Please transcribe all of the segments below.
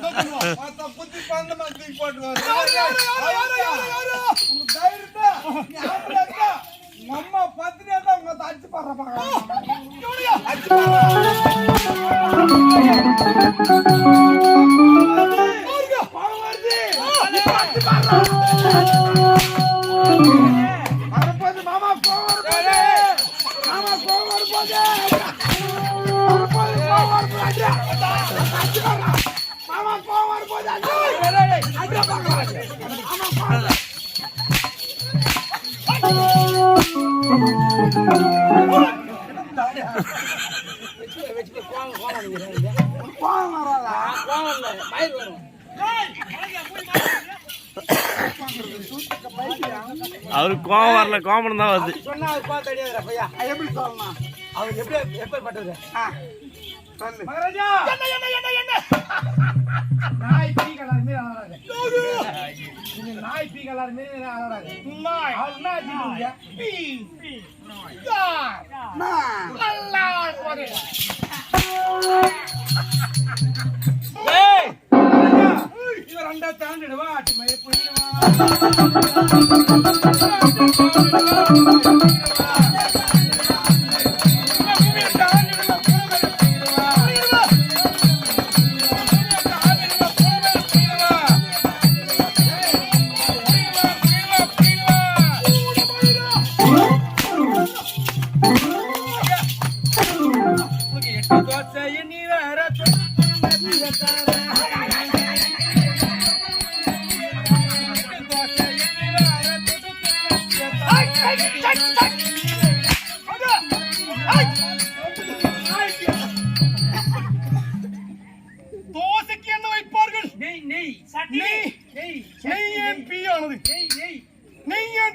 மத்த புத்தி பந்த மாதிரி தூக்கி போட்டு வர. யாரு, யாரு, யாரு, யாரு, யாரு, யாரு? உனக்கு தைரியத்தை, நீ ஆம்பளை இருந்தா, உங்க அம்மா பத்தினியா இருந்தா உங்க அத்தை அடிச்சு பாடுற பாக்கலாம். இவனையா? அடிச்சு பாடுற. அவருக்கு கோவம் வரல கோபம் தான் வருது சொன்னா அடியாதுடா பையா. அது எப்படி சொல்லணும்? அவர் எப்படி எப்பேற்பட்டது ஆ, சொல்லு. மகாராஜா என்ன, என்ன, என்ன, என்ன? நாய் பீ கலர் மீது அலறாது இந்த நாய் பீ கலர் மீது அலறாது நாய். அவர் என்ன ஆச்சுங்க பீ. யார்? நான். நல்லா போது. இவன் ரெண்டா தாண்டிடுவா அட்டு மய புரியுமா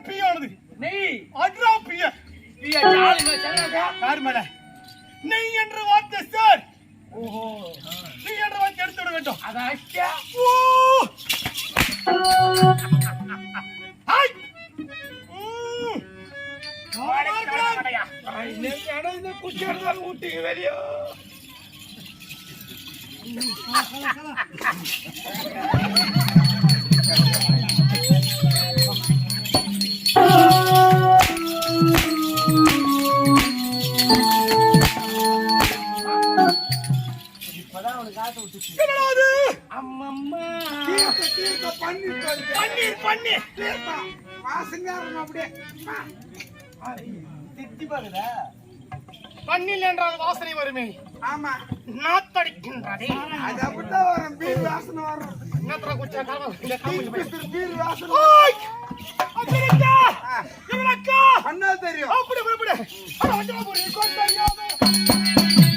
பீ ஆனது நெய் அட்ரா பீய பியா சாலி மே சங்கா யார் மேல. நெய் என்ற வார்த்தை சார். ஓஹோ. பீ என்ற வார்த்தை எடுத்து விட வேண்டும். வெளியே. என்னடா அது? அம்மம்மா. தீர்த்த தீர்த்த பன்னீர். பன்னீர் பன்னீர் தீர்த்தம் வாசனையா இருக்கும் அப்படியே. திட்டி பாக்குதா பன்னீர் என்றால் வாசனை வருமே. ஆமா. நாத்தடிக்கின்றதே அது அப்படித்தான் வரும் பீர் வாசனை வரும். என்னத்தர குச்சா காலம் பீர் பிஸ்தர் பீர் வாசனை ஓய்! ஆ, இவனக்கா! பண்ணா தெரியும். அப்படி அப்படி அப்படி அட வந்தா போடு.